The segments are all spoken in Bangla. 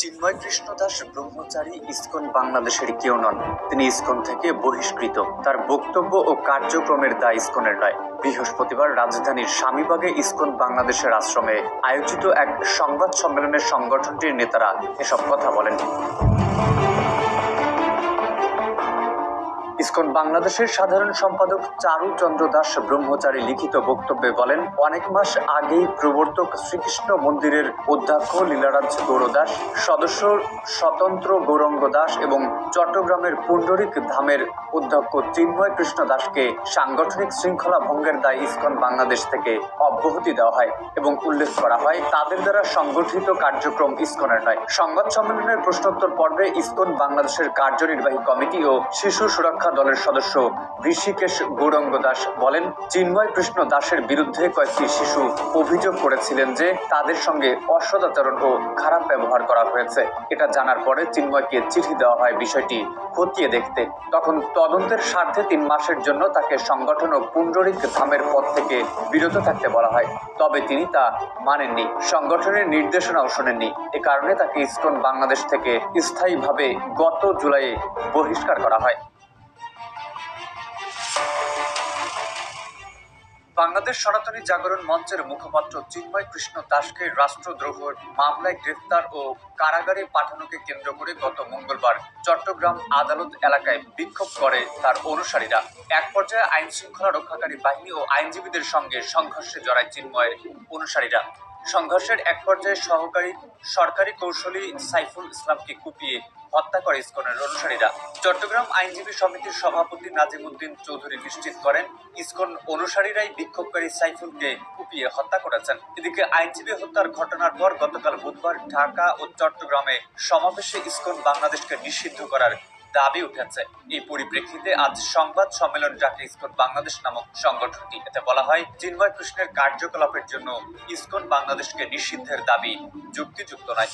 চিন্ময় কৃষ্ণ দাস ব্রহ্মচারী ইসকন বাংলাদেশের কেউ নন। তিনি ইস্কন থেকে বহিষ্কৃত। তার বক্তব্য ও কার্যক্রমের দায় ইস্কনের নয় বৃহস্পতিবার রাজধানীর স্বামীবাগে ইসকন বাংলাদেশের আশ্রমে আয়োজিত এক সংবাদ সম্মেলনে সংগঠনটির নেতারা এসব কথা বলেন। ইসকন বাংলাদেশের সাধারণ সম্পাদক চারু চন্দ্র দাস ব্রহ্মচারী লিখিত বক্তব্যে বলেন, অনেক মাস আগেই প্রবর্তক শ্রীকৃষ্ণ মন্দিরের অধ্যক্ষ লীলারাজ গৌর দাস, সদস্য স্বতন্ত্র গৌরঙ্গ দাস এবং চট্টগ্রামের পুণ্ডরিক ধামের অধ্যক্ষ চিন্ময় কৃষ্ণ দাসকে সাংগঠনিক শৃঙ্খলা ভঙ্গের দায় ইসকন বাংলাদেশ থেকে অব্যাহতি দেওয়া হয় এবং উল্লেখ করা হয়, তাদের দ্বারা সংগঠিত কার্যক্রম ইসকনের নয়। সংবাদ সম্মেলনের প্রশ্নোত্তর পর্বে ইসকন বাংলাদেশের কার্যনির্বাহী কমিটি ও শিশু সুরক্ষা দলের সদস্য ঋষিকেশ গৌরঙ্গ দাস বলেন, চিন্ময় কৃষ্ণ দাসের বিরুদ্ধে কয়েকটি শিশু অভিযোগ করেছিলেন যে তাদের সঙ্গে অসদাচরণ ও খারাপ ব্যবহার করা হয়েছে। এটা জানার পরে চিন্ময়কে চিঠি দেওয়া হয় বিষয়টি খতিয়ে দেখতে। তখন তদন্তের স্বার্থে তিন মাসের জন্য তাকে সংগঠন ও পুণ্ডরিক ধামের পদ থেকে বিরত থাকতে বলা হয়। তবে তিনি তা মানেননি, সংগঠনের নির্দেশনাও শোনেননি। এ কারণে তাকে ইসকন বাংলাদেশ থেকে স্থায়ীভাবে গত জুলাইয়ে বহিষ্কার করা হয়। বাংলাদেশ সনাতনী জাগরণ মঞ্চের মুখপাত্র চিন্ময় কৃষ্ণ দাসকে রাষ্ট্রদ্রোহের মামলায় গ্রেফতার ও কারাগারে পাঠানোকে কেন্দ্র করে গত মঙ্গলবার চট্টগ্রাম আদালত এলাকায় বিক্ষোভ করে তার অনুসারীরা। এক পর্যায়ে আইন শৃঙ্খলা রক্ষাকারী বাহিনী ও আইনজীবীদের সঙ্গে সংঘর্ষে জড়ায় চিন্ময়ের অনুসারীরা। সংঘর্ষের এক পর্যায়ে সহকারী, সরকারি কৌশলী সাইফুল ইসলামকে কুপিয়ে হত্যা করে ইসকনের অনুসারীরা। চট্টগ্রাম আইনজীবী সমিতির সভাপতি নাজিমুদ্দিন চৌধুরী নিশ্চিত করেন, ইসকন অনুসারীরাই বিক্ষোভকারী সাইফুলকে কুপিয়ে হত্যা করেছেন। এদিকে আইনজীবী হত্যার ঘটনার পর গতকাল বুধবার ঢাকা ও চট্টগ্রামে সমাবেশে ইসকন বাংলাদেশকে নিষিদ্ধ করার দাবি উঠেছে। এই পরিপ্রেক্ষিতে আজ সংবাদ সম্মেলন ডাকে ইসকন বাংলাদেশ নামক সংগঠনটি। এতে বলা হয়, চিন্ময় কৃষ্ণের কার্যকলাপের জন্য ইসকন বাংলাদেশকে নিষিদ্ধের দাবি, যুক্তিযুক্ত নয়।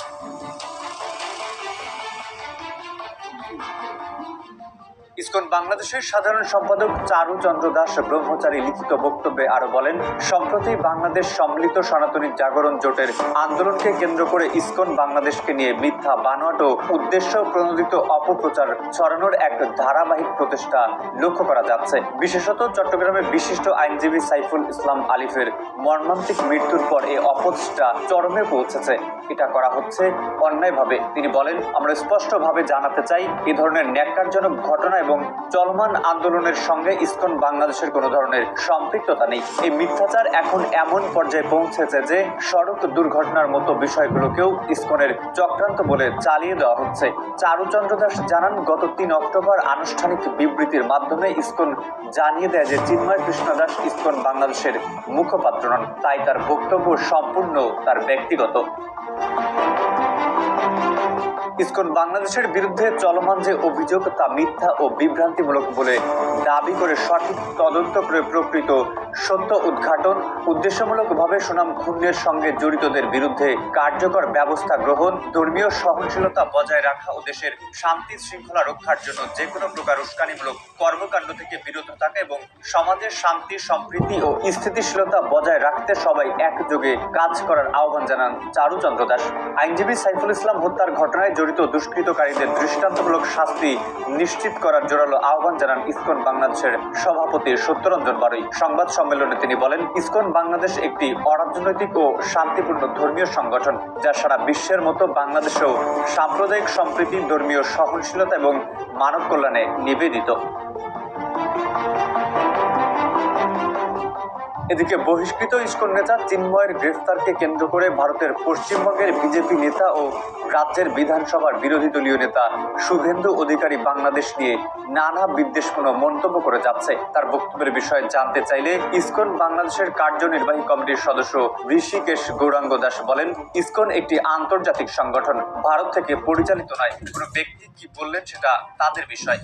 ইসকন বাংলাদেশের সাধারণ সম্পাদক চারু চন্দ্র দাস ব্রহ্মচারী লিখিত বক্তব্যে আরও বলেন, সম্প্রতি বাংলাদেশ সম্মিলিত সনাতনী জাগরণ জোটের আন্দোলনকে কেন্দ্র করে ইসকন বাংলাদেশকে নিয়ে মিথ্যা বানোয়াট উদ্দেশ্য প্রণোদিত অপপ্রচার ছড়ানোর এক ধারাবাহিক প্রচেষ্টা লক্ষ্য করা যাচ্ছে। বিশেষত চট্টগ্রামের বিশিষ্ট আইনজীবী সাইফুল ইসলাম আলিফের মর্মান্তিক মৃত্যুর পর এই অপচেষ্টা চরমে পৌঁছেছে। এটা করা হচ্ছে অন্যায়ভাবে। তিনি বলেন, আমরা স্পষ্টভাবে জানাতে চাই, এ ধরনের ন্যাক্কারজনক ঘটনা এবং চলমান আন্দোলনের সঙ্গে ইসকন বাংলাদেশের কোনো ধরনের সম্পৃক্ততা নেই। এই মিথ্যাচার এখন এমন পর্যায়ে পৌঁছেছে যে সড়ক দুর্ঘটনার মতো বিষয়গুলোকেও ইসকনের চক্রান্ত বলে চালিয়ে দেওয়া হচ্ছে। চারুচন্দ্র দাস জানান, গত তিন অক্টোবর আনুষ্ঠানিক বিবৃতির মাধ্যমে ইসকন জানিয়ে দেয় যে চিন্ময় কৃষ্ণ দাস ইসকন বাংলাদেশের মুখপাত্র নন। তাই তার বক্তব্য সম্পূর্ণ তার ব্যক্তিগত। ইসকন বাংলাদেশের বিরুদ্ধে চলমান যে অভিযোগ, তা মিথ্যা ও বিভ্রান্তিমূলক বলে দাবি করে সঠিক তদন্ত করে প্রকৃত সত্য উদ্ঘাটন, উদ্দেশ্যমূলকভাবে সুনাম ক্ষুণ্ণের সঙ্গে জড়িতদের বিরুদ্ধে কার্যকর ব্যবস্থা গ্রহণ, ধর্মীয় সহনশীলতা বজায় রাখা ও দেশের শান্তি শৃঙ্খলা রক্ষার জন্য যে কোনো প্রকার উস্কানিমূলক কর্মকাণ্ড থেকে বিরত থাকা এবং সমাজের শান্তি সম্প্রীতি ও স্থিতিশীলতা বজায় রাখতে সবাই একযোগে কাজ করার আহ্বান জানান চারুচন্দ্র দাস। আইনজীবী সাইফুল ইসলাম হত্যার ঘটনায় জড়িত দুষ্কৃতকারীদের দৃষ্টান্তমূলক শাস্তি নিশ্চিত করার জোরালো আহ্বান জানান ইসকন বাংলাদেশের সভাপতি সত্যরঞ্জন বারুই। সংবাদ সম্মেলনে তিনি বলেন, ইসকন বাংলাদেশ একটি অরাজনৈতিক ও শান্তিপূর্ণ ধর্মীয় সংগঠন, যা সারা বিশ্বের মতো বাংলাদেশেও সাম্প্রদায়িক সম্প্রীতি, ধর্মীয় সহনশীলতা এবং মানব কল্যাণে নিবেদিত। এদিকে বহিষ্কৃত ইস্কন নেতা চিন্ময়ের গ্রেফতারকে কেন্দ্র করে ভারতের পশ্চিমবঙ্গের বিজেপি নেতা ও রাজ্যের বিধানসভার বিরোধী দলীয় নেতা শুভেন্দু অধিকারী বাংলাদেশ নিয়ে নানা বিদ্বেষপূর্ণ মন্তব্য করে যাচ্ছে। তার বক্তব্যের বিষয়ে জানতে চাইলে ইস্কন বাংলাদেশের কার্যনির্বাহী কমিটির সদস্য ঋষিকেশ গৌরাঙ্গ দাস বলেন, ইস্কন একটি আন্তর্জাতিক সংগঠন। ভারত থেকে পরিচালিত নয়। কোনো ব্যক্তি কি বললেন সেটা তাদের বিষয়।